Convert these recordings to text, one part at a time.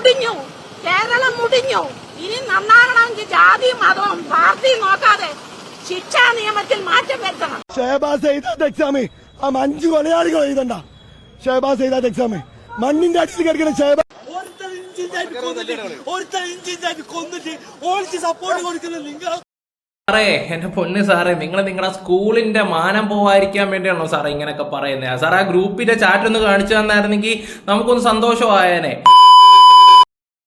മുടിഞ്ഞു. കേരളം മുടിഞ്ഞു. ഇനി നന്നാകണമെങ്കിൽ ജാതി മതവും പാർട്ടി നോക്കാതെ ശിക്ഷാ നിയമത്തിൽ മാറ്റം വരുത്തണം. ഷേബാസ് എഴുതാത്ത എക്സാമ് ആ അഞ്ചു കൊലയാളികൾ എഴുതണ്ട. ഷേബാസ് എഴുതാത്ത എക്സാമ് മണ്ണിന്റെ അടിച്ച് കിടക്കുന്ന ഷേബാസ് സാറേ എന്റെ പൊന്ന് സാറേ നിങ്ങൾ നിങ്ങളുടെ സ്കൂളിന്റെ മാനം പോവാതിരിക്കാൻ വേണ്ടിയാണോ സാറേ ഇങ്ങനെയൊക്കെ പറയുന്നത് സാറേ ആ ഗ്രൂപ്പിന്റെ ചാറ്റ് ഒന്ന് കാണിച്ചു തന്നായിരുന്നെങ്കിൽ നമുക്കൊന്ന് സന്തോഷമായേനെ.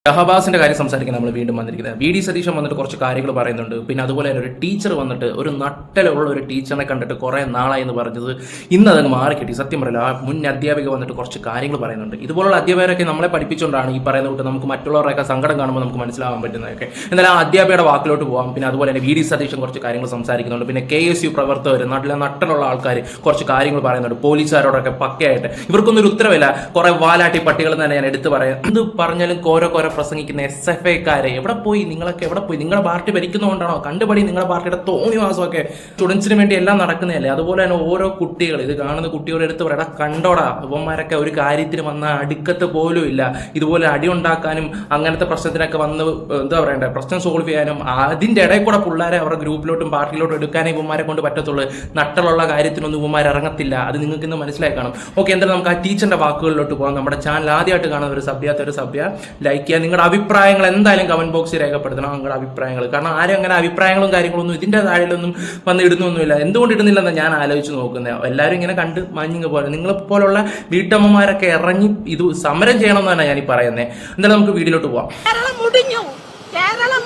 ഷഹബാസിന്റെ കാര്യം സംസാരിക്കാൻ നമ്മൾ വീണ്ടും വന്നിരിക്കുന്നത്. വി ഡി സതീശൻ വന്നിട്ട് കുറച്ച് കാര്യങ്ങൾ പറയുന്നുണ്ട്. പിന്നെ അതുപോലെ തന്നെ ഒരു ടീച്ചർ വന്നിട്ട് ഒരു നട്ടലുള്ള ഒരു ടീച്ചറിനെ കണ്ടിട്ട് കുറെ നാളായി എന്ന് പറഞ്ഞത് ഇന്ന് അതങ്ങ് മാറിക്കിട്ടി. സത്യം പറയില്ല ആ മുൻ അധ്യാപിക വന്നിട്ട് കുറച്ച് കാര്യങ്ങൾ പറയുന്നുണ്ട്. ഇതുപോലുള്ള അധ്യാപകരൊക്കെ നമ്മളെ പഠിപ്പിച്ചുകൊണ്ടാണ് ഈ പറയുന്ന കൂട്ട് നമുക്ക് മറ്റുള്ളവരൊക്കെ സങ്കടം കാണുമ്പോൾ നമുക്ക് മനസ്സിലാവാൻ പറ്റുന്നതൊക്കെ. എന്നാൽ ആ അധ്യാപകയുടെ വാക്കിലോട്ട് പോകാം പിന്നെ അതുപോലെ തന്നെ വി ഡി സതീശൻ കുറച്ച് കാര്യങ്ങൾ സംസാരിക്കുന്നുണ്ട്. പിന്നെ കെ എസ് യു പ്രവർത്തകർ നാട്ടിലെ നട്ടലുള്ള ആൾക്കാർ കുറച്ച് കാര്യങ്ങൾ പറയുന്നുണ്ട്. പോലീസുകാരോടൊക്കെ പക്കയായിട്ട്. ഇവർക്കൊന്നും ഒരു ഉത്തരവില്ല. കുറെ വാലാട്ടി പട്ടികൾ തന്നെ ഞാൻ എടുത്തു പറയാം. എന്ത് പറഞ്ഞാലും കോരോ കോരോ പ്രസംഗിക്കുന്ന എസ് എഫ് ഐക്കാരെ എവിടെ പോയി? നിങ്ങളൊക്കെ എവിടെ പോയി? നിങ്ങളുടെ പാർട്ടി ഭരിക്കുന്നതുകൊണ്ടാണോ? കണ്ടുപടി നിങ്ങളുടെ പാർട്ടിയുടെ തോന്നിവാസമൊക്കെ സ്റ്റുഡൻസിന് വേണ്ടി എല്ലാം നടക്കുന്നതല്ലേ? അതുപോലെ തന്നെ ഓരോ കുട്ടികൾ ഇത് കാണുന്ന കുട്ടികളുടെ അടുത്ത് പറയടാ കണ്ടോടാ ഇവന്മാരൊക്കെ ഒരു കാര്യത്തിന് വന്ന അടുക്കത്ത് പോലും ഇല്ല. ഇതുപോലെ അടി ഉണ്ടാക്കാനും അങ്ങനത്തെ പ്രശ്നത്തിനൊക്കെ വന്ന് എന്താ പറയണ്ടേ പ്രശ്നം സോൾവ് ചെയ്യാനും അതിന്റെ ഇടയിൽ കൂടെ പിള്ളേരെ അവരുടെ ഗ്രൂപ്പിലോട്ടും പാർട്ടിയിലോട്ടും എടുക്കാനേ ഇവന്മാരെ കൊണ്ട് പറ്റത്തുള്ളൂ. നട്ടലുള്ള കാര്യത്തിനൊന്നും ഇവന്മാർ ഇറങ്ങത്തില്ല. അത് നിങ്ങൾക്ക് ഇന്ന് മനസ്സിലായി കാണും. ഓക്കെ എന്തായാലും നമുക്ക് ആ ടീച്ചറിന്റെ വാക്കുകളിലോട്ട് പോകാം നമ്മുടെ ചാനൽ ആദ്യമായിട്ട് കാണുന്ന ഒരു സഭ്യാത്ത ഒരു സഭ്യ ലൈക്ക് ചെയ്യുക നിങ്ങളുടെ അഭിപ്രായങ്ങൾ എന്തായാലും കമന്റ് ബോക്സിൽ രേഖപ്പെടുത്തണം. നിങ്ങളുടെ അഭിപ്രായങ്ങൾ. കാരണം ആരും അങ്ങനെ അഭിപ്രായങ്ങളും കാര്യങ്ങളൊന്നും ഇതിന്റെ താഴെയൊന്നും വന്ന് ഇടുന്നൊന്നുമില്ല എന്തുകൊണ്ട് ഇടുന്നില്ലെന്ന് ഞാൻ ആലോചിച്ച് നോക്കുന്നത് എല്ലാവരും ഇങ്ങനെ കണ്ട് മഞ്ഞിങ്ങ് പോലെ. നിങ്ങളെ പോലുള്ള വീട്ടമ്മമാരൊക്കെ ഇറങ്ങി ഇത് സമരം ചെയ്യണം എന്നാണ് ഞാൻ ഈ പറയുന്നത് എന്തായാലും നമുക്ക് വീട്ടിലോട്ട് പോവാം. കേരളം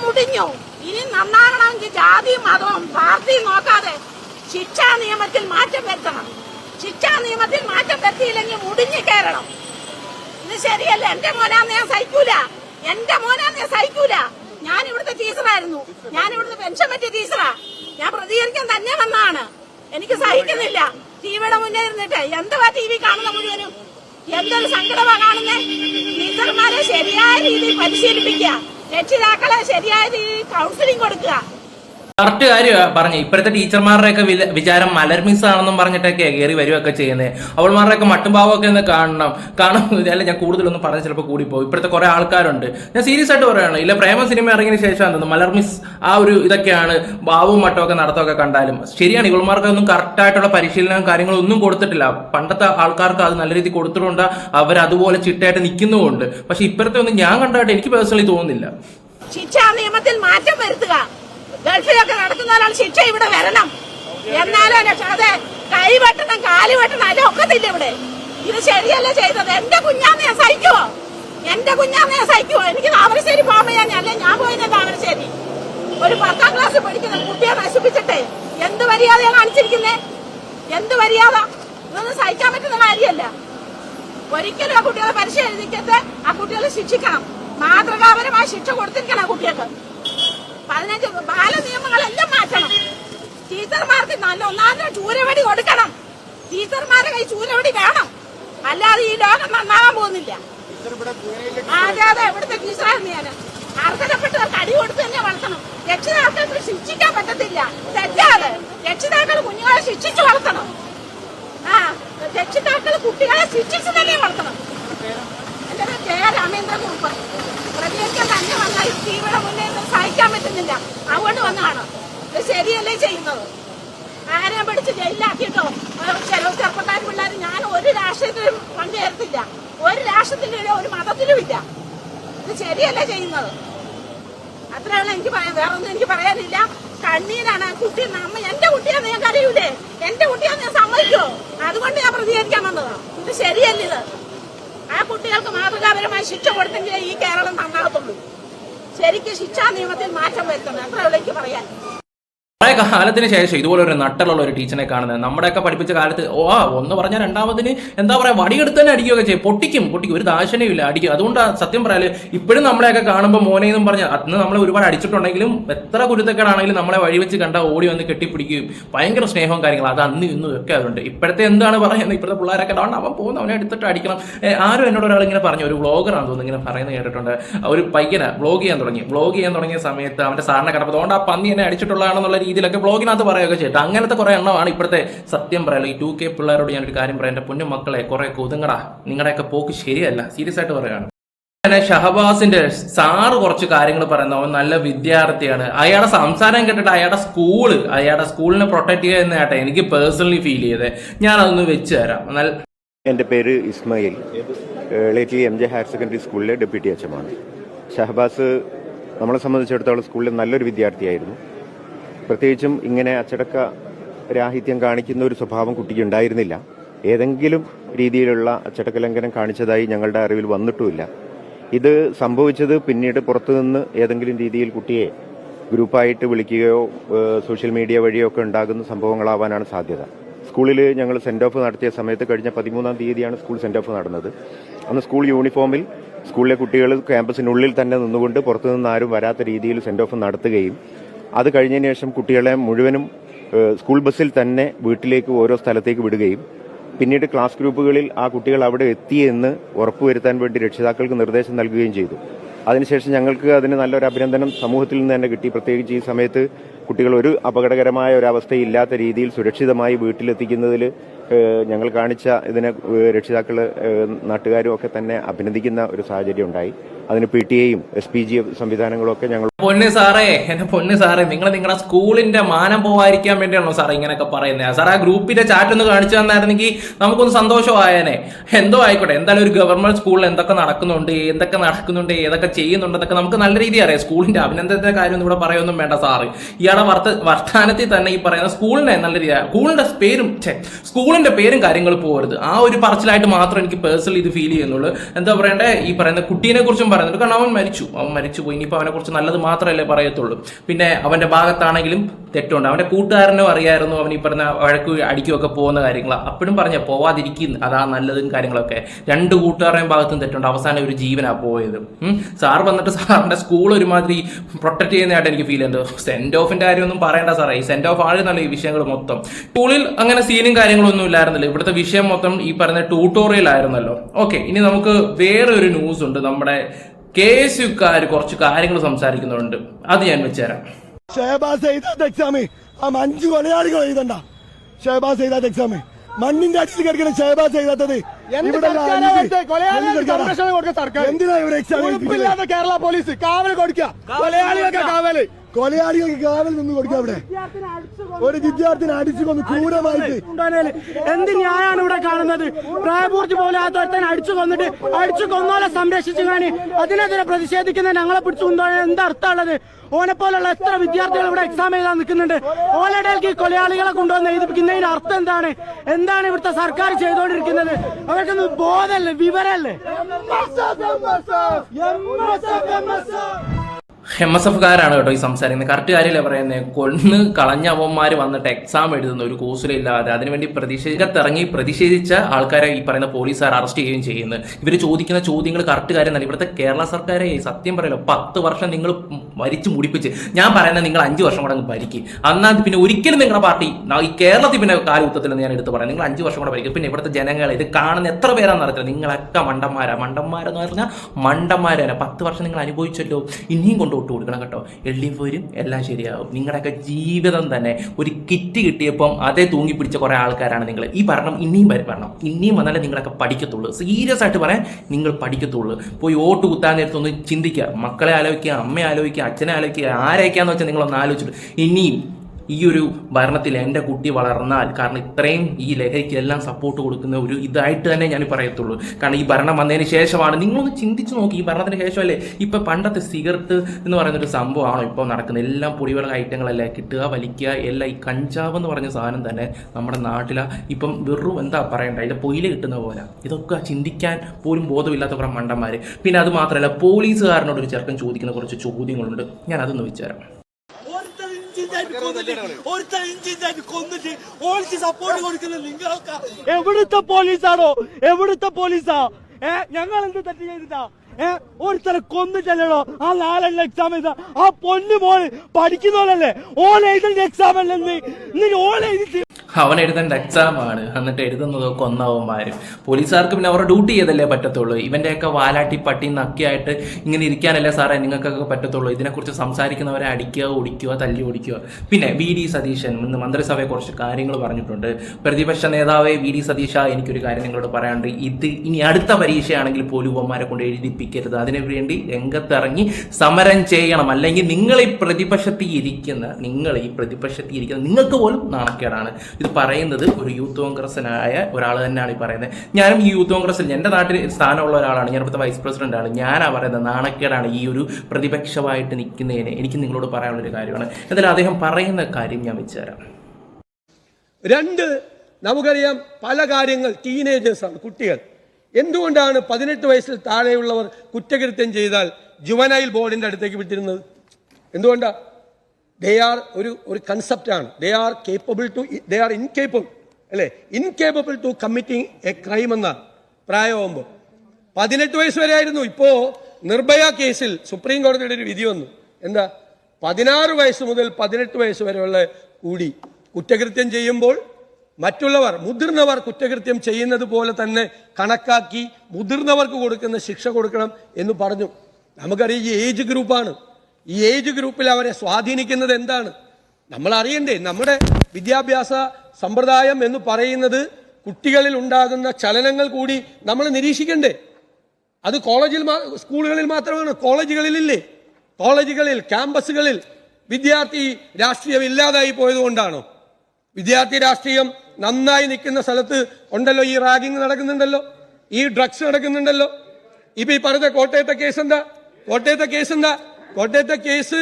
മുടിഞ്ഞു. ഇനി നന്നാകണമെങ്കിൽ ജാതി മതവും പാർട്ടിയും നോക്കാതെ ശിക്ഷാ നിയമത്തിൽ മാറ്റം വരുത്തണം. ശിക്ഷാ നിയമത്തിൽ മാറ്റം വരുത്തിയില്ലെങ്കിൽ മുടിഞ്ഞു കേരളം ഇത് ശരിയല്ല. എന്റെ മോനാന്ന് ഞാൻ സഹിക്കൂല. എന്റെ മോനാണ് ഞാൻ സഹിക്കൂല. ഞാൻ ഇവിടുത്തെ ടീച്ചറായിരുന്നു. ഞാൻ ഇവിടുത്തെ പെൻഷൻ പറ്റിയ ടീച്ചറാ. ഞാൻ പ്രതികരിക്കാൻ തന്നെ വന്നാണ് എനിക്ക് സഹിക്കുന്നില്ല. ടിവിയുടെ മുന്നേ ഇരുന്നിട്ട് എന്തുവാ ടി വി കാണുന്ന മുഴുവനും? എന്തൊരു സങ്കടമാ കാണുന്നേ? ടീച്ചർമാരെ ശരിയായ രീതിയിൽ പരിശീലിപ്പിക്കുക. രക്ഷിതാക്കളെ ശരിയായ രീതിയിൽ കൗൺസിലിംഗ് കൊടുക്കുക. കറക്റ്റ് കാര്യ പറഞ്ഞു. ഇപ്പോഴത്തെ ടീച്ചർമാരുടെയൊക്കെ ഒക്കെ വിചാരം മലർമിസ് ആണെന്നും പറഞ്ഞിട്ടൊക്കെ കയറി വരികയൊക്കെ ചെയ്യുന്നത് അവൾമാരുടെയൊക്കെ മട്ടുംഭാവമൊക്കെ ഒന്ന് കാണണം. കാണും. അല്ല ഞാൻ കൂടുതലൊന്നും പറഞ്ഞ് ചിലപ്പോൾ കൂടിപ്പോകും ഇപ്പോഴത്തെ കുറെ ആൾക്കാരുണ്ട്. ഞാൻ സീരിയസ് ആയിട്ട് പറയുകയാണ് ഇല്ല പ്രേമ സിനിമ ഇറങ്ങിയതിന് ശേഷം മലർമിസ് മലർ മിസ് ആ ഒരു ഇതൊക്കെയാണ് ഭാവവും മട്ടമൊക്കെ നടത്തമൊക്കെ കണ്ടാലും. ശരിയാണ് ഇവൾമാർക്കൊന്നും ഒന്നും കറക്റ്റായിട്ടുള്ള പരിശീലനം കാര്യങ്ങളും ഒന്നും കൊടുത്തിട്ടില്ല. പണ്ടത്തെ ആൾക്കാർക്ക് അത് നല്ല രീതിയിൽ കൊടുത്തിട്ടുണ്ട്. അവർ അതുപോലെ ചിട്ടയായിട്ട് നിൽക്കുന്നുമുണ്ട്. പക്ഷെ ഇപ്പോഴത്തെ ഒന്നും ഞാൻ കണ്ടതായിട്ട് എനിക്ക് പേഴ്സണലി തോന്നുന്നില്ല. ശിക്ഷാ നിയമത്തിൽ മാറ്റം വരുത്തുക. ഗൾഫിലൊക്കെ നടക്കുന്ന ഒരാൾ ശിക്ഷ ഇവിടെ വരണം. എന്നാലും രക്ഷ- അതെ കൈ വെട്ടണം കാൽ വെട്ടണം അല്ല ഒക്കത്തില്ല ഇവിടെ. ഇത് ശരിയല്ല ചെയ്തത്? എന്റെ കുഞ്ഞാന്ന് ഞാൻ സഹിക്കുവോ? എന്റെ കുഞ്ഞാന്ന് ഞാൻ സഹിക്കുവോ? എനിക്ക് താമരശ്ശേരി പോകുമ്പോ ഞാൻ. അല്ലെ ഞാൻ പോയത് താമരശ്ശേരി. ഒരു പത്താം ക്ലാസ് പഠിക്കുന്ന കുട്ടിയെ നശിപ്പിച്ചിട്ടേ. എന്ത് മര്യാദയാണ് കാണിച്ചിരിക്കുന്നേ? എന്ത് മര്യാദ? ഇതൊന്നും സഹിക്കാൻ പറ്റുന്ന കാര്യമല്ല. ഒരിക്കലും ആ കുട്ടികളെ പരിശീലിക്കത്ത് ആ കുട്ടികളെ ശിക്ഷിക്കണം. മാതൃകാപരമായ ശിക്ഷ കൊടുത്തിരിക്കണം ആ കുട്ടികൾക്ക്. പതിനഞ്ച് ടീച്ചർമാർക്ക് നല്ല ഒന്നാമത്തെ ചൂരവടി കൊടുക്കണം. ടീച്ചർമാരെ കൈ ചൂരവടി വേണം. അല്ലാതെ ഈ ലോകം നന്നാവാൻ പോകുന്നില്ല. അതെ അതെ ഇവിടുത്തെ ടീച്ചറായിരുന്നു ഞാൻ അർഹതപ്പെട്ടവർക്ക് അടി കൊടുത്ത് തന്നെ വളർത്തണം. രക്ഷിതാക്കൾക്ക് ശിക്ഷിക്കാൻ പറ്റത്തില്ല. തെറ്റാതെ രക്ഷിതാക്കൾ കുഞ്ഞുങ്ങളെ ശിക്ഷിച്ചു വളർത്തണം. ആ രക്ഷിതാക്കൾ കുട്ടികളെ ശിക്ഷിച്ചു തന്നെ വളർത്തണം. എന്റെ പേര് കെ രാമേന്ദ്രൻ കുറുപ്പ് പ്രതികരിക്കാൻ തന്നെ വന്നാൽ ടിവിയുടെ മുന്നിൽ നിന്ന് സഹിക്കാൻ പറ്റുന്നില്ല. അതുകൊണ്ട് വന്നതാണ്. ശരിയല്ലേ ചെയ്യുന്നത്? ആരെയും പിടിച്ച് ജയിലിലാക്കിയിട്ടോ? ചില ചെറുപ്പക്കാർ പിള്ളേർ ഞാൻ ഒരു രാഷ്ട്രീയത്തിലും പങ്കുചേർത്തില്ല ഒരു രാഷ്ട്രത്തിലും ഒരു മതത്തിലും ഇല്ല. ഇത് ശരിയല്ല ചെയ്യുന്നത്? അത്രയാണ് എനിക്ക് പറയാൻ വേറെ ഒന്നും എനിക്ക് പറയാനില്ല. കണ്ണീരാണ് കുട്ടി നമ്മ എന്റെ കുട്ടിയാന്ന് ഞാൻ കരയൂലേ? എന്റെ കുട്ടിയാന്ന് ഞാൻ സമ്മതിക്കോ? അതുകൊണ്ട് ഞാൻ പ്രതികരിക്കാൻ വന്നതാണ് ഇത് ശരിയല്ല ഇത്? ആ കുട്ടികൾക്ക് മാതൃകാപരമായി ശിക്ഷ കൊടുത്തെങ്കിലേ ഈ കേരളം നന്നാകത്തുള്ളൂ. ശരിക്കും ശിക്ഷാ നിയമത്തിൽ മാറ്റം വരുത്തണം അത്രയുള്ള എനിക്ക് പറയാൻ. കുറെ കാലത്തിന് ശേഷം ഇതുപോലെ ഒരു നട്ടലുള്ള ഒരു ടീച്ചറെ കാണുന്നത്. നമ്മുടെയൊക്കെ പഠിപ്പിച്ച കാലത്ത് ഓ ഒന്ന് പറഞ്ഞാൽ രണ്ടാമതിന് എന്താ പറയാ വടിയെടുത്ത് തന്നെ അടിക്കുകയൊക്കെ ചെയ്യും. പൊട്ടിക്കും പൊട്ടിക്കും. ഒരു ദാശനയും ഇല്ല അടിക്കും. അതുകൊണ്ട് സത്യം പറയാൽ ഇപ്പോഴും നമ്മളെയൊക്കെ കാണുമ്പോൾ മോനെ എന്നും പറഞ്ഞ അന്ന് നമ്മളെ ഒരുപാട് അടിച്ചിട്ടുണ്ടെങ്കിലും എത്ര കുരുത്തക്കേടാണെങ്കിലും നമ്മളെ വഴി വെച്ച് കണ്ട ഓടി വന്ന് കെട്ടിപ്പിടിക്കുകയും ഭയങ്കര സ്നേഹവും കാര്യങ്ങളും. അത് അന്ന് ഇന്നും ഒക്കെ അതുണ്ട്. ഇപ്പോഴത്തെ എന്താണ് പറയുന്നത്? ഇപ്പോഴത്തെ പിള്ളേരൊക്കെ അതുകൊണ്ട് അവൻ പോകുന്നു അവനെ എടുത്തിട്ട് അടിക്കണം. ആരും എന്നോട് ഒരാൾ ഇങ്ങനെ പറഞ്ഞു. ഒരു വ്ളോഗറാണെന്ന് തോന്നുന്നു ഇങ്ങനെ പറയുന്നത് കേട്ടിട്ടുണ്ട്. ഒരു പയ്യനെ വ്ളോഗ് ചെയ്യാൻ തുടങ്ങി. വ്ളോഗ് ചെയ്യാൻ തുടങ്ങിയ സമയത്ത് അവന്റെ സാറിനെ കിടപ്പ് അതുകൊണ്ട് ആ പന്നി എന്നെ അടിച്ചിട്ടുള്ളതാണെന്നുള്ള രീതിയിലൊക്കെ ബ്ലോഗിനകത്ത് പറയുകയൊക്കെ ചെയ്തിട്ട് അങ്ങനത്തെ കുറെ എണ്ണമാണ് ഇപ്പോഴത്തെ സത്യം പറയാലോ. ഈ ടു കെ പിള്ളേരോട് ഞാനൊരു കാര്യം പറയാം. എന്റെ പൊന്നു മക്കളെ കുറെ കൊതുങ്ങടാ. നിങ്ങളുടെയൊക്കെ പോക്ക് ശരിയല്ല. സീരിയസ് ആയിട്ട് പറയുകയാണ്. അങ്ങനെ ഷഹബാസിന്റെ സാറ് കുറച്ച് കാര്യങ്ങൾ പറയുന്നു. അവൻ നല്ല വിദ്യാർത്ഥിയാണ്. അയാളുടെ സംസാരം കേട്ടിട്ട് അയാളുടെ സ്കൂൾ അയാളുടെ സ്കൂളിനെ പ്രൊട്ടക്ട് ചെയ്യുക എന്നാട്ടെ എനിക്ക് പേഴ്സണലി ഫീൽ ചെയ്തേ. ഞാൻ അതൊന്ന് വെച്ച് തരാം. എന്നാൽ എന്റെ പേര് Ismail. Lately M J higher secondary സ്കൂളിലെ ഡെപ്യൂട്ടി അച്ഛമാണ് ഷഹബാസ് നമ്മളെ സംബന്ധിച്ചിടത്തോളം സ്കൂളിൽ നല്ലൊരു വിദ്യാർത്ഥിയായിരുന്നു. പ്രത്യേകിച്ചും ഇങ്ങനെ അച്ചടക്ക രാഹിത്യം കാണിക്കുന്ന ഒരു സ്വഭാവം കുട്ടിക്ക് ഉണ്ടായിരുന്നില്ല. ഏതെങ്കിലും രീതിയിലുള്ള അച്ചടക്ക ലംഘനം കാണിച്ചതായി ഞങ്ങളുടെ അറിവിൽ വന്നിട്ടുമില്ല. ഇത് സംഭവിച്ചത് പിന്നീട് പുറത്തുനിന്ന് ഏതെങ്കിലും രീതിയിൽ കുട്ടിയെ ഗ്രൂപ്പായിട്ട് വിളിക്കുകയോ സോഷ്യൽ മീഡിയ വഴിയോ ഒക്കെ ഉണ്ടാകുന്ന സംഭവങ്ങളാവാനാണ് സാധ്യത. സ്കൂളിൽ ഞങ്ങൾ സെൻഡ് ഓഫ് നടത്തിയ സമയത്ത് കഴിഞ്ഞ പതിമൂന്നാം തീയതിയാണ് സ്കൂൾ സെൻഡ് ഓഫ് നടന്നത്. അന്ന് സ്കൂൾ യൂണിഫോമിൽ സ്കൂളിലെ കുട്ടികൾ ക്യാമ്പസിനുള്ളിൽ തന്നെ നിന്നുകൊണ്ട് പുറത്തുനിന്ന് ആരും വരാത്ത രീതിയിൽ സെൻഡ് ഓഫ് നടത്തുകയും അത് കഴിഞ്ഞതിന് ശേഷം കുട്ടികളെ മുഴുവനും സ്കൂൾ ബസ്സിൽ തന്നെ വീട്ടിലേക്ക് ഓരോ സ്ഥലത്തേക്ക് വിടുകയും പിന്നീട് ക്ലാസ് ഗ്രൂപ്പുകളിൽ ആ കുട്ടികൾ അവിടെ എത്തിയെന്ന് ഉറപ്പുവരുത്താൻ വേണ്ടി രക്ഷിതാക്കൾക്ക് നിർദ്ദേശം നൽകുകയും ചെയ്തു. അതിനുശേഷം ഞങ്ങൾക്ക് അതിന് നല്ലൊരു അഭിനന്ദനം സമൂഹത്തിൽ നിന്ന് തന്നെ കിട്ടി. പ്രത്യേകിച്ച് ഈ സമയത്ത് കുട്ടികൾ ഒരു അപകടകരമായ ഒരു അവസ്ഥയില്ലാത്ത രീതിയിൽ സുരക്ഷിതമായി വീട്ടിലെത്തിക്കുന്നതിൽ ഞങ്ങൾ കാണിച്ച ഇതിനെ രക്ഷിതാക്കൾ നാട്ടുകാരും ഒക്കെ തന്നെ അഭിനന്ദിക്കുന്ന ഒരു സാഹചര്യം ഉണ്ടായി. അതിന് പി ടി എയും എസ് പി ജി സംവിധാനങ്ങളൊക്കെ ഞങ്ങൾ പൊന്ന് സാറേ എന്റെ പൊന്ന് സാറേ നിങ്ങൾ നിങ്ങളുടെ സ്കൂളിന്റെ മാനം പോവാതിരിക്കാൻ വേണ്ടിയാണോ സാറേ ഇങ്ങനെയൊക്കെ പറയുന്നത് സാർ ആ ഗ്രൂപ്പിന്റെ ചാറ്റ് ഒന്ന് കാണിച്ചു തന്നായിരുന്നെങ്കിൽ നമുക്കൊന്ന് സന്തോഷമായേനെ. എന്തോ ആയിക്കോട്ടെ എന്തായാലും ഒരു ഗവൺമെന്റ് സ്കൂളിൽ എന്തൊക്കെ നടക്കുന്നുണ്ട് എന്തൊക്കെ നടക്കുന്നുണ്ട് ഏതൊക്കെ ചെയ്യുന്നുണ്ടെന്നൊക്കെ നമുക്ക് നല്ല രീതി അറിയാം. സ്കൂളിന്റെ അഭിനന്ദനത്തിന്റെ കാര്യം ഇവിടെ പറയൊന്നും വേണ്ട സാറ്. ഇയാളെ വർത്ത വർത്താനത്തിൽ തന്നെ ഈ പറയുന്ന സ്കൂളിനെ നല്ല രീതി സ്കൂളിന്റെ പേരും സ്കൂളിന്റെ പേരും കാര്യങ്ങളും പോകരുത് ആ ഒരു പറച്ചിലായിട്ട് മാത്രം എനിക്ക് പേഴ്സണലി ഇത് ഫീൽ ചെയ്യുന്നുള്ളൂ. എന്താ പറയണ്ടേ ഈ പറയുന്ന കുട്ടീനെ കുറിച്ചും പറയുന്നുണ്ട്. കാരണം അവൻ മരിച്ചു. അവൻ മരിച്ചു പോയി ഇനിയിപ്പോൾ അവനെ കുറിച്ച് നല്ലത് മാത്രമല്ലേ പറയത്തുള്ളൂ. പിന്നെ അവന്റെ ഭാഗത്താണെങ്കിലും തെറ്റുണ്ട്. അവന്റെ കൂട്ടുകാരനും അറിയായിരുന്നു അവൻ ഈ പറഞ്ഞ വഴക്ക് അടിക്കുകയൊക്കെ പോകുന്ന കാര്യങ്ങൾ അപ്പോഴും പറഞ്ഞ പോവാതിരിക്കും അതാ നല്ലതും കാര്യങ്ങളൊക്കെ. രണ്ട് കൂട്ടുകാരുടെയും ഭാഗത്തും തെറ്റുണ്ട്. അവസാനം ഒരു ജീവനാ പോയത്. സാർ വന്നിട്ട് സാറിന്റെ സ്കൂൾ ഒരുമാതിരി പ്രൊട്ടക്ട് ചെയ്യുന്നതായിട്ട് എനിക്ക് ഫീൽ ചെയ്യുന്നത് സെന്റ് ഓഫിന്റെ കാര്യമൊന്നും പറയണ്ട സാറേ. ഈ സെന്റ് ഓഫ് ആയിരുന്നല്ലോ ഈ വിഷയങ്ങൾ മൊത്തം. സ്കൂളിൽ അങ്ങനെ സീനും കാര്യങ്ങളൊന്നും ഇല്ലായിരുന്നല്ലോ. ഇവിടുത്തെ വിഷയം മൊത്തം ഈ പറഞ്ഞ ട്യൂട്ടോറിയൽ ആയിരുന്നല്ലോ. ഓക്കെ ഇനി നമുക്ക് വേറെ ഒരു ന്യൂസ് ഉണ്ട്. നമ്മുടെ കെ എസ് യുക്കാർ കുറച്ച് കാര്യങ്ങൾ സംസാരിക്കുന്നുണ്ട്. അത് ഞാൻ വെച്ചുതരാം ഷേബാസ് എഴുതാത്ത എക്സാമ് ആ അഞ്ച് കൊലയാളികൾ എഴുതണ്ട. ഷഹബാസ് എഴുതാത്ത എക്സാമ് മണ്ണിന്റെ അടിയിൽ കിടക്കുന്ന ഷേബാസ് എഴുതാത്തത് എന്തിനാ ഇവർ എക്സാം കേരള പോലീസ് കാവൽ കൊടുക്കുക. കൊലയാളികൾക്ക് കാവൽ. കൊലയാളികൾക്ക് കാവൽ നിന്ന് അവിടെ. ഒരു വിദ്യാർത്ഥിനെ അടിച്ചു കൊന്ന് ക്രൂരമായിട്ട്. എന്ത് ന്യായമാണ് ഇവിടെ കാണുന്നത്? പ്രായപൂർത്തി പോലാത്ത തൊട്ടൻ അടിച്ചു കൊന്നിട്ട് അടിച്ചു കൊന്നോലെ സംരക്ഷിച്ചു കാണി. അതിനെതിരെ പ്രതിഷേധിക്കുന്ന ഞങ്ങളെ പിടിച്ചു കൊണ്ടുപോകാൻ എന്താ അർത്ഥമുള്ളത് ഓനെ പോലുള്ള എത്ര വിദ്യാർത്ഥികൾ ഇവിടെ എക്സാം എഴുതാൻ നിൽക്കുന്നുണ്ട്? ഓലടേക്ക് കൊലയാളികളെ കൊണ്ടുവന്ന് എഴുതിപ്പിക്കുന്നതിന് അർത്ഥം എന്താണ്? എന്താണ് ഇവിടുത്തെ സർക്കാർ ചെയ്തുകൊണ്ടിരിക്കുന്നത്? അവർക്കൊന്ന് ബോധമല്ലേ? വിവരല്ലേ എം എസ് എഫുകാരാണ് കേട്ടോ ഈ സംസാരിക്കുന്നത്. കറക്റ്റ് കാര്യമല്ലേ പറയുന്നത് കൊന്ന് അവന്മാര് വന്നിട്ട് എക്സാം എഴുതുന്ന ഒരു കോഴ്സിലില്ലാതെ അതിനുവേണ്ടി പ്രതിഷേധത്തിറങ്ങി പ്രതിഷേധിച്ച ആൾക്കാരെ ഈ പറയുന്ന പോലീസുകാർ അറസ്റ്റ് ചെയ്യുകയും ചെയ്യുന്നത് ഇവർ ചോദിക്കുന്ന ചോദ്യങ്ങൾ കറക്റ്റ് കാര്യം തന്നെ. ഇവിടുത്തെ കേരള സർക്കാരെ സത്യം പറയല്ലോ പത്ത് വർഷം നിങ്ങൾ മരിച്ചു മുടിപ്പിച്ച്. ഞാൻ പറയുന്നത് നിങ്ങൾ അഞ്ച് വർഷം കൂടെ ഭരിക്കും. എന്നാൽ പിന്നെ ഒരിക്കലും നിങ്ങളുടെ പാർട്ടി ഈ കേരളത്തിൽ പിന്നെ കാലുകുത്തത്തിൽ ഞാൻ എടുത്ത് പറയാം. നിങ്ങൾ അഞ്ച് വർഷം കൂടെ ഭരിക്കും. പിന്നെ ഇവിടുത്തെ ജനങ്ങൾ ഇത് കാണുന്ന എത്ര പേരാണെന്ന് അറിയത്തില്ല. നിങ്ങളൊക്കെ മണ്ടന്മാരാ. മണ്ടന്മാരെന്ന് പറഞ്ഞാൽ മണ്ടന്മാരാണ് പത്ത് വർഷം നിങ്ങൾ അനുഭവിച്ചല്ലോ. ഇനിയും കൊണ്ട് വിട്ടു കൊടുക്കണം കേട്ടോ. എള്ളി പോരും എല്ലാം ശരിയാവും. നിങ്ങളുടെയൊക്കെ ജീവിതം തന്നെ ഒരു കിറ്റ് കിട്ടിയപ്പം അതേ തൂങ്ങി പിടിച്ച കുറേ ആൾക്കാരാണ് നിങ്ങൾ. ഈ ഭരണം ഇനിയും വരെ വരണം. ഇനിയും വന്നാലേ നിങ്ങളൊക്കെ പഠിക്കത്തുള്ളൂ. സീരിയസ് ആയിട്ട് പറയാൻ നിങ്ങൾ പഠിക്കത്തുള്ളൂ. പോയി വോട്ട് കുത്താൻ നേരത്തൊന്ന് ചിന്തിക്കുക. മക്കളെ ആലോചിക്കുക അമ്മയെ ആലോചിക്കുക അച്ഛനെ ആലോചിക്കുക ആരൊക്കെയാന്ന് വെച്ചാൽ നിങ്ങളൊന്ന് ആലോചിച്ചിട്ട്. ഇനിയും ഈ ഒരു ഭരണത്തിൽ എന്റെ കുട്ടി വളർന്നാൽ കാരണം ഇത്രയും ഈ ലഹരിക്ക് എല്ലാം സപ്പോർട്ട് കൊടുക്കുന്ന ഒരു ഇതായിട്ട് തന്നെ ഞാൻ പറയത്തുള്ളൂ. കാരണം ഈ ഭരണം വന്നതിന് ശേഷമാണ് നിങ്ങളൊന്ന് ചിന്തിച്ച് നോക്കി. ഈ ഭരണത്തിന് ശേഷമല്ലേ? ഇപ്പം പണ്ടത്തെ സിഗരറ്റ് എന്ന് പറയുന്ന ഒരു സംഭവമാണോ ഇപ്പോൾ നടക്കുന്നത്? എല്ലാം പൊടിവെള്ള ഐറ്റങ്ങളല്ലേ? കിട്ടുക വലിക്കുക എല്ലാം ഈ കഞ്ചാവ് എന്ന് പറഞ്ഞ സാധനം തന്നെ നമ്മുടെ നാട്ടില. ഇപ്പം വെറും എന്താ പറയണ്ട? അതിന്റെ പൊയിൽ കിട്ടുന്ന പോലെ. ഇതൊക്കെ ചിന്തിക്കാൻ പോലും ബോധമില്ലാത്ത കുറേ മണ്ടന്മാർ പിന്നെ അത് മാത്രമല്ല പോലീസുകാരനോട് ഒരു ചെറുക്കൻ ചോദിക്കുന്ന കുറച്ച് ചോദ്യങ്ങളുണ്ട്. ഞാൻ അതൊന്ന് ഒരുത്തൻ കൊന്നിട്ട് ഓളിച്ച് സപ്പോർട്ട് കൊടുക്കുന്ന നിങ്ങളൊക്കെ. എവിടുത്തെ പോലീസാണോ? എവിടുത്തെ പോലീസാ? ഏ ഞങ്ങൾ എന്ത് തെറ്റ് ചെയ്തിട്ടാ? ഏ ഒരുത്തരെ കൊന്നിട്ടല്ലോ ആ നാലെണ്ണ എക്സാം എഴുതാ. ആ പൊന്നു മോൾ പഠിക്കുന്നോലല്ലേ ഓൾ എഴുതേണ്ട എക്സാം അല്ലെന്ന് ഓൾ എഴുതി അവൻ എഴുതേണ്ട എക്സാമാണ് എന്നിട്ട് എഴുതുന്നതോ കൊന്നവന്മാരും. പോലീസുകാർക്ക് പിന്നെ അവരുടെ ഡ്യൂട്ടി ചെയ്തല്ലേ പറ്റത്തുള്ളൂ? ഇവന്റെയൊക്കെ വാലാട്ടി പട്ടി നക്കിയായിട്ട് ഇങ്ങനെ ഇരിക്കാനല്ലേ സാറേ നിങ്ങൾക്കൊക്കെ പറ്റത്തുള്ളൂ? ഇതിനെക്കുറിച്ച് സംസാരിക്കുന്നവരെ അടിക്കുക ഓടിക്കുക തല്ലി ഓടിക്കുക. പിന്നെ വി ഡി സതീശൻ ഇന്ന് മന്ത്രിസഭയെ കുറച്ച് കാര്യങ്ങൾ പറഞ്ഞിട്ടുണ്ട്. പ്രതിപക്ഷ നേതാവ് വി ഡി സതീശ എനിക്കൊരു കാര്യം നിങ്ങളോട് പറയാനുണ്ട്. ഇത് ഇനി അടുത്ത പരീക്ഷയാണെങ്കിൽ പോലും ഇവന്മാരെ കൊണ്ട് എഴുതിപ്പിക്കരുത്. അതിനു വേണ്ടി രംഗത്തിറങ്ങി സമരം ചെയ്യണം. അല്ലെങ്കിൽ നിങ്ങൾ ഈ പ്രതിപക്ഷത്തിൽ ഇരിക്കുന്ന നിങ്ങൾ ഈ പ്രതിപക്ഷത്തിൽ ഇരിക്കുന്ന നിങ്ങൾക്ക് പോലും നാണക്കേടാണ്. ഇത് പറയുന്നത് ഒരു യൂത്ത് കോൺഗ്രസിനായ ഒരാൾ തന്നെയാണ് ഈ പറയുന്നത്. ഞാനും ഈ യൂത്ത് കോൺഗ്രസിൽ എന്റെ നാട്ടിൽ സ്ഥാനമുള്ള ഒരാളാണ്. ഞാൻ ഇവിടുത്തെ വൈസ് പ്രസിഡന്റ് ആണ്. ഞാനാ പറയുന്നത് നാണക്കേടാണ് ഈ ഒരു പ്രതിപക്ഷമായിട്ട് നിൽക്കുന്നതിന്. എനിക്ക് നിങ്ങളോട് പറയാനുള്ളൊരു കാര്യമാണ്. എന്നാലും അദ്ദേഹം പറയുന്ന കാര്യം ഞാൻ വെച്ചുതരാം. രണ്ട് നമുക്കറിയാം പല കാര്യങ്ങൾ ടീനേജേഴ്സാണ് കുട്ടികൾ. എന്തുകൊണ്ടാണ് പതിനെട്ട് വയസ്സിൽ താഴെയുള്ളവർ കുറ്റകൃത്യം ചെയ്താൽ ജുവനൈൽ ബോർഡിന്റെ അടുത്തേക്ക് വിട്ടിരുന്നത്? എന്തുകൊണ്ടാ? ദേ ആർ ഒരു ഒരു കൺസെപ്റ്റാണ് they are capable to they are incapable അല്ലേ? Incapable to committing a crime എന്നാണ് പ്രായമാകുമ്പോൾ പതിനെട്ട് വയസ്സ് വരെ ആയിരുന്നു ഇപ്പോ നിർഭയ കേസിൽ സുപ്രീം കോടതിയുടെ ഒരു വിധി വന്നു. എന്താ? പതിനാറ് വയസ്സ് മുതൽ പതിനെട്ട് വയസ്സ് വരെയുള്ള കൂടി കുറ്റകൃത്യം ചെയ്യുമ്പോൾ മറ്റുള്ളവർ മുതിർന്നവർ കുറ്റകൃത്യം ചെയ്യുന്നത് പോലെ തന്നെ കണക്കാക്കി മുതിർന്നവർക്ക് കൊടുക്കുന്ന ശിക്ഷ കൊടുക്കണം എന്ന് പറഞ്ഞു. നമുക്കറിയാം ഈ ഏജ് ഗ്രൂപ്പാണ് ഈ ഏജ് ഗ്രൂപ്പിൽ അവരെ സ്വാധീനിക്കുന്നത് എന്താണ്? നമ്മൾ അറിയണ്ടേ നമ്മുടെ വിദ്യാഭ്യാസ സമ്പ്രദായം എന്ന് പറയുന്നത് കുട്ടികളിൽ ഉണ്ടാകുന്ന ചലനങ്ങൾ കൂടി നമ്മൾ നിരീക്ഷിക്കണ്ടേ. അത് കോളേജിൽ സ്കൂളുകളിൽ മാത്രമാണ് കോളേജുകളിലില്ലേ? കോളേജുകളിൽ ക്യാമ്പസുകളിൽ വിദ്യാർത്ഥി രാഷ്ട്രീയം ഇല്ലാതായി പോയതുകൊണ്ടാണോ വിദ്യാർത്ഥി രാഷ്ട്രീയം നന്നായി നിൽക്കുന്ന സ്ഥലത്ത് ഉണ്ടല്ലോ ഈ റാഗിങ് നടക്കുന്നുണ്ടല്ലോ ഈ ഡ്രഗ്സ് നടക്കുന്നുണ്ടല്ലോ. ഇപ്പൊ ഈ പറഞ്ഞ കോട്ടയത്തെ കേസ് എന്താ? കോട്ടയത്തെ കേസ് എന്താ? കോട്ടയത്തെ കേസ്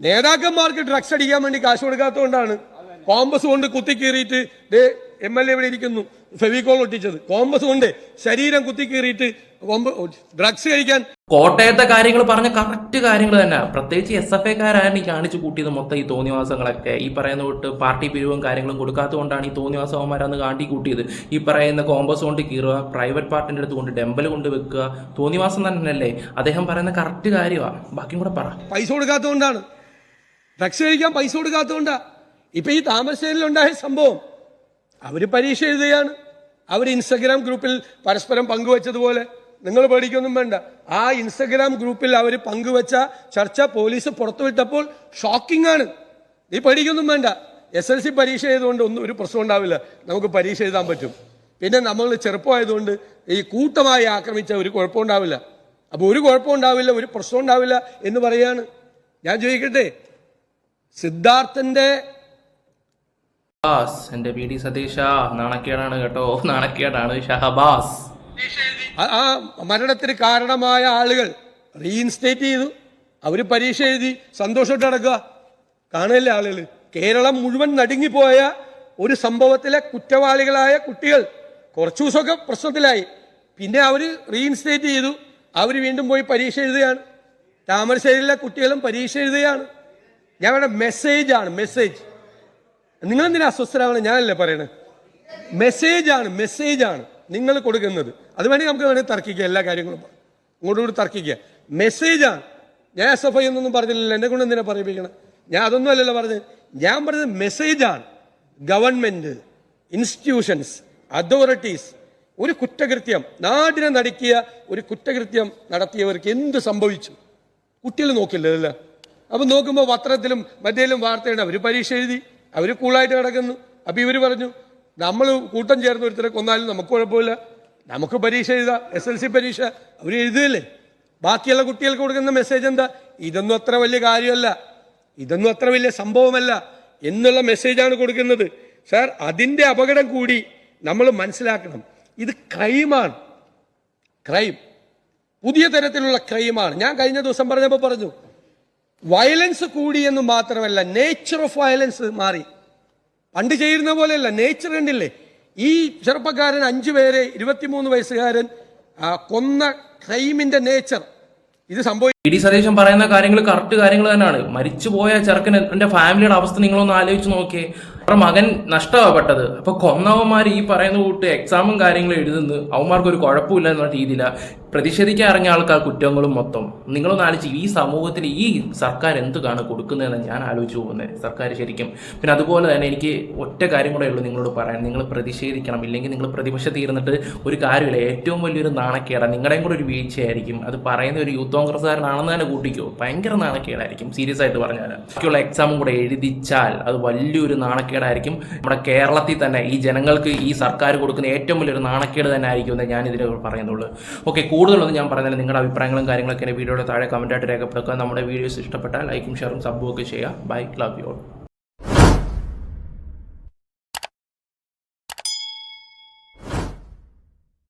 നേതാക്കന്മാർക്ക് ഡ്രഗ്സ് അടിക്കാൻ വേണ്ടി കാശ് കൊടുക്കാത്തതുകൊണ്ടാണ്. കോമ്പസ് കൊണ്ട് കുത്തിക്കീറിയിട്ട് ദേ എം എൽ എ ഇവിടെ ഇരിക്കുന്നു. ഫെവിക്കോൾ ഒട്ടിച്ചത്. കോമ്പസ് കൊണ്ട് ശരീരം കുത്തി കുത്തിക്കീറിയിട്ട് ഡ്രഗ്സ് കഴിക്കാൻ കോട്ടയത്തെ കാര്യങ്ങൾ പറഞ്ഞ കറക്റ്റ് കാര്യങ്ങൾ തന്നെ. പ്രത്യേകിച്ച് എസ് എഫ് ഐക്കാരാണ് ഈ കാണിച്ചു കൂട്ടിയത് മൊത്തം ഈ തോന്നിവാസങ്ങളൊക്കെ ഈ പറയുന്ന തൊട്ട് പാർട്ടി പിരിവും കാര്യങ്ങളും കൊടുക്കാത്തതുകൊണ്ടാണ് ഈ തോന്നിവാസവന്മാരന്ന് കാട്ടി കൂട്ടിയത്. ഈ പറയുന്ന കോമ്പസ് കൊണ്ട് കീറുക പ്രൈവറ്റ് പാർട്ടിന്റെ അടുത്ത് കൊണ്ട് ഡെമ്പൽ കൊണ്ട് വെക്കുക തോന്നിവാസം തന്നെയല്ലേ? അദ്ദേഹം പറയുന്ന കറക്റ്റ് കാര്യമാണ് ബാക്കിയും കൂടെ പറ. പൈസ കൊടുക്കാത്തതുകൊണ്ടാണ്. ഡ്രഗ്സ് കഴിക്കാൻ പൈസ കൊടുക്കാത്തതുകൊണ്ടാ. ഇപ്പൊ ഈ താമരശ്ശേരിയിലുണ്ടായ സംഭവം. അവർ പരീക്ഷ എഴുതുകയാണ്. അവർ ഇൻസ്റ്റഗ്രാം ഗ്രൂപ്പിൽ പരസ്പരം പങ്കുവച്ചതുപോലെ. നിങ്ങൾ പേടിക്കൊന്നും വേണ്ട. ആ ഇൻസ്റ്റഗ്രാം ഗ്രൂപ്പിൽ അവർ പങ്കുവച്ച ചർച്ച പോലീസ് പുറത്തുവിട്ടപ്പോൾ ഷോക്കിംഗ് ആണ്. നീ പേടിക്കൊന്നും വേണ്ട. എസ് എൽ സി പരീക്ഷ ചെയ്തുകൊണ്ട് ഒന്നും ഒരു പ്രശ്നം ഉണ്ടാവില്ല. നമുക്ക് പരീക്ഷ എഴുതാൻ പറ്റും. പിന്നെ നമ്മൾ ചെറുപ്പമായതുകൊണ്ട് ഈ കൂട്ടമായി ആക്രമിച്ച ഒരു കുഴപ്പമുണ്ടാവില്ല അപ്പോൾ ഒരു കുഴപ്പമുണ്ടാവില്ല ഒരു പ്രശ്നം ഉണ്ടാവില്ല എന്ന് പറയാണ്. ഞാൻ ചോദിക്കട്ടെ? സിദ്ധാർത്ഥന്റെ എന്റെ പി ഡി സതീഷ നാണക്കേടാണ് കേട്ടോ. നാണക്കേടാണ് ഷഹബാസ് ആ- മരണത്തിന് കാരണമായ ആളുകൾ റീഇൻസ്റ്റേറ്റ് ചെയ്തു. അവർ പരീക്ഷ എഴുതി സന്തോഷമായിട്ട് നടക്കുക. കാണില്ല ആളുകൾ കേരളം മുഴുവൻ നടുങ്ങിപ്പോയ ഒരു സംഭവത്തിലെ കുറ്റവാളികളായ കുട്ടികൾ കുറച്ചു ദിവസമൊക്കെ പ്രശ്നത്തിലായി. പിന്നെ അവർ റീഇൻസ്റ്റേറ്റ് ചെയ്തു. അവർ വീണ്ടും പോയി പരീക്ഷ എഴുതുകയാണ്. താമരശ്ശേരിയിലെ കുട്ടികളും പരീക്ഷ എഴുതുകയാണ്. ഞാൻ ഇവിടെ മെസ്സേജാണ് മെസ്സേജ് നിങ്ങൾ എന്തിനാ അസ്വസ്ഥരാവണം? ഞാനല്ലേ പറയണേ? മെസ്സേജാണ് മെസ്സേജാണ് നിങ്ങൾ കൊടുക്കുന്നത്. അത് വേണമെങ്കിൽ നമുക്ക് വേണമെങ്കിൽ തർക്കിക്കുക എല്ലാ കാര്യങ്ങളും. ഇങ്ങോട്ടും കൂടി തർക്കിക്കുക മെസ്സേജാണ് ഞാൻ എസ് എഫ് ഐ എന്നൊന്നും പറഞ്ഞില്ലല്ലോ. എന്നെ കൊണ്ട് എന്തിനാ പറയിപ്പിക്കണം? ഞാൻ അതൊന്നും അല്ലല്ലോ പറഞ്ഞത്. ഞാൻ പറഞ്ഞത് മെസ്സേജാണ് ഗവൺമെന്റ് ഇൻസ്റ്റിറ്റ്യൂഷൻസ് അതോറിറ്റീസ് ഒരു കുറ്റകൃത്യം. നാടിനെ നടുക്കിയ ഒരു കുറ്റകൃത്യം നടത്തിയവർക്ക് എന്ത് സംഭവിച്ചു? കുട്ടികൾ നോക്കില്ലല്ലോ അപ്പം നോക്കുമ്പോൾ പത്രത്തിലും മറ്റേലും വാർത്തയുണ്ട്. അവർ പരീക്ഷ എഴുതി. അവർ കൂളായിട്ട് കിടക്കുന്നു അപ്പം ഇവർ പറഞ്ഞു നമ്മൾ കൂട്ടം ചേർന്ന് ഒരുത്തരെ കൊന്നാലും നമുക്ക് കുഴപ്പമില്ല. നമുക്ക് പരീക്ഷ എഴുതാം. എസ് എൽ സി പരീക്ഷ. അവർ എഴുതുകയല്ലേ? ബാക്കിയുള്ള കുട്ടികൾക്ക് കൊടുക്കുന്ന മെസ്സേജ് എന്താ? ഇതൊന്നും അത്ര വലിയ കാര്യമല്ല. ഇതൊന്നും അത്ര വലിയ സംഭവമല്ല എന്നുള്ള മെസ്സേജാണ് കൊടുക്കുന്നത്. സാർ അതിന്റെ അപകടം കൂടി നമ്മൾ മനസ്സിലാക്കണം. ഇത് ക്രൈമാണ് ക്രൈം പുതിയ തരത്തിലുള്ള ക്രൈമാണ് ഞാൻ കഴിഞ്ഞ ദിവസം പറഞ്ഞപ്പോൾ പറഞ്ഞു വയലൻസ് കൂടി എന്ന് മാത്രമല്ല നേച്ചർ ഓഫ് വയലൻസ് മാറി. പണ്ട് ചെയ്യുന്ന പോലെയല്ല. നേച്ചർ കണ്ടില്ലേ? ഈ ചെറുപ്പക്കാരൻ അഞ്ചു പേരെ ഇരുപത്തിമൂന്ന് വയസ്സുകാരൻ കൊന്ന ക്രൈമിന്റെ നേച്ചർ ഇത് സംഭവിച്ചു പി ഡി സതീശൻ പറയുന്ന കാര്യങ്ങൾ കറക്റ്റ് കാര്യങ്ങൾ തന്നെയാണ്. മരിച്ചുപോയ ചെറുക്കൻ എന്റെ ഫാമിലിയുടെ അവസ്ഥ നിങ്ങളൊന്ന് ആലോചിച്ച് നോക്കിയേ. അവരുടെ മകൻ നഷ്ടപ്പെട്ടത് അപ്പൊ കൊന്നവന്മാർ ഈ പറയുന്ന കൂട്ട് എക്സാമും കാര്യങ്ങളും എഴുതുന്നു. അവന്മാർക്ക് ഒരു കുഴപ്പമില്ല എന്ന രീതിയിലാണ് പ്രതിഷേധിക്കാൻ ഇറങ്ങിയ ആൾക്കാർ കുറ്റങ്ങളും മൊത്തം. നിങ്ങളൊന്ന് ആലോചിച്ച് ഈ സമൂഹത്തിൽ ഈ സർക്കാർ എന്തുകാണ് കൊടുക്കുന്നതെന്ന് ഞാൻ ആലോചിച്ചു പോകുന്നത് സർക്കാർ ശരിക്കും. പിന്നെ അതുപോലെ തന്നെ എനിക്ക് ഒറ്റ കാര്യം കൂടെ ഉള്ളൂ നിങ്ങളോട് പറയാൻ. നിങ്ങൾ പ്രതിഷേധിക്കണം. ഇല്ലെങ്കിൽ നിങ്ങൾ പ്രതിപക്ഷ തീർന്നിട്ട് ഒരു കാര്യമില്ല. ഏറ്റവും വലിയൊരു നാണക്കേടാണ് നിങ്ങളുടെയും കൂടെ ഒരു വീഴ്ചയായിരിക്കും. അത് പറയുന്ന ഒരു യൂത്ത് കോൺഗ്രസ്സുകാരനാണെന്ന് തന്നെ കൂട്ടിക്കോ. ഭയങ്കര നാണക്കേടായിരിക്കും. സീരിയസ് ആയിട്ട് പറഞ്ഞാൽ ബാക്കിയുള്ള എക്സാമും കൂടെ എഴുതിച്ചാൽ അത് വലിയൊരു നാണക്കേടായിരിക്കും. നമ്മുടെ കേരളത്തിൽ തന്നെ ഈ ജനങ്ങൾക്ക് ഈ സർക്കാർ കൊടുക്കുന്ന ഏറ്റവും വലിയൊരു നാണക്കേട് തന്നെ ആയിരിക്കും എന്ന് ഞാൻ ഇതിൽ പറയുന്നുള്ളൂ. ഓക്കെ കൂടുതലൊന്നും ഞാൻ പറഞ്ഞില്ല. നിങ്ങളുടെ അഭിപ്രായങ്ങളും കാര്യങ്ങളൊക്കെ എന്റെ വീഡിയോയുടെ താഴെ കമന്റായിട്ട് രേഖപ്പെടുത്തുക. നമ്മുടെ വീഡിയോസ് ഇഷ്ടപ്പെട്ടാൽ ലൈക്കും ഷെയറും സബ്ബും ഒക്കെ ചെയ്യുക. Bye love you all